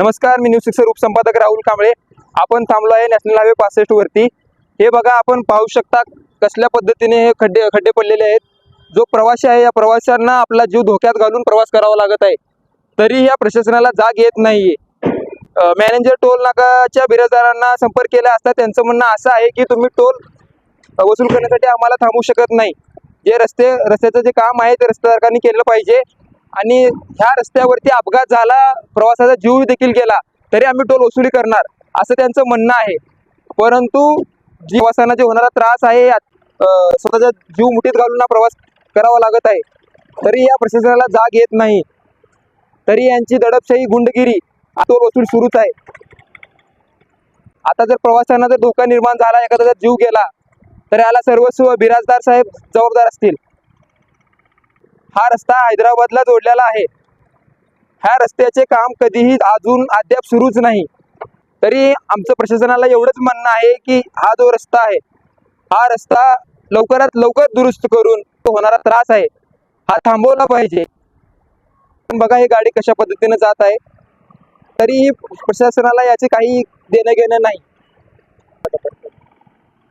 नमस्कार मी news sixer उपसंपादक राहुल कांबळे. आपण थांबलो आहे नॅशनल हायवे पासष्ट वरती. हे बघा आपण पाहू शकता कसल्या पद्धतीने हे खड्डे खड्डे पडलेले आहेत. जो प्रवासी आहे या प्रवाशांना आपला जीव धोक्यात घालून प्रवास करावा लागत आहे. तरी या प्रशासनाला जाग येत नाहीये. मॅनेजर टोल नाकाच्या बिराजदारांना संपर्क केला असता त्यांचं म्हणणं असं आहे की तुम्ही टोल वसूल करण्यासाठी आम्हाला थांबू शकत नाही. जे रस्ते रस्त्याचं जे काम आहे ते रस्तेदारांनी केलं पाहिजे. आणि ह्या रस्त्यावरती अपघात झाला प्रवासाचा जीव देखील गेला तरी आम्ही टोल वसुली करणार असं त्यांचं म्हणणं आहे. परंतु जी प्रवासांना जे होणारा त्रास आहे स्वतःचा जीव मुठीत घालून प्रवास करावा लागत आहे तरी या प्रशासनाला जाग येत नाही. तरी यांची दडपशाही गुंडगिरी टोल वसूल सुरूच आहे. आता जर प्रवाशांना जर धोका निर्माण झाला एखाद्याचा जीव गेला तर याला सर्वस्व बिराजदार साहेब जबाबदार असतील. हा रस्ता हैदराबादला जोडलेला आहे. ह्या रस्त्याचे काम कधीही अजून अद्याप सुरूच नाही. तरी आमचं प्रशासनाला एवढंच म्हणणं आहे की हा जो रस्ता आहे हा रस्ता लवकरात लवकर दुरुस्त करून तो होणारा त्रास आहे. हा थांबवला पाहिजे. पण बघा ही गाडी कशा पद्धतीने जात आहे. तरीही प्रशासनाला याचे काही देणं घेणं नाही.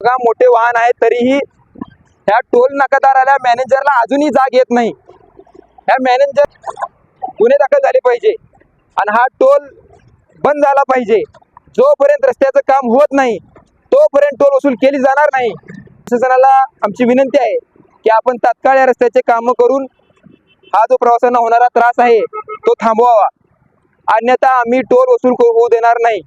बघा मोठे वाहन आहेत तरीही ह्या टोल नकादाराला मॅनेजरला अजूनही जाग येत नाही. ह्या मॅनेजर गुन्हे दाखल झाले पाहिजे. आणि हा टोल बंद झाला पाहिजे. जोपर्यंत रस्त्याचं काम होत नाही तोपर्यंत टोल वसूल केली जाणार नाही. प्रशासनाला आमची विनंती आहे की आपण तात्काळ या रस्त्याचे कामं करून हा जो प्रवासांना होणारा त्रास आहे तो थांबवावा. अन्यथा आम्ही टोल वसूल होऊ देणार नाही.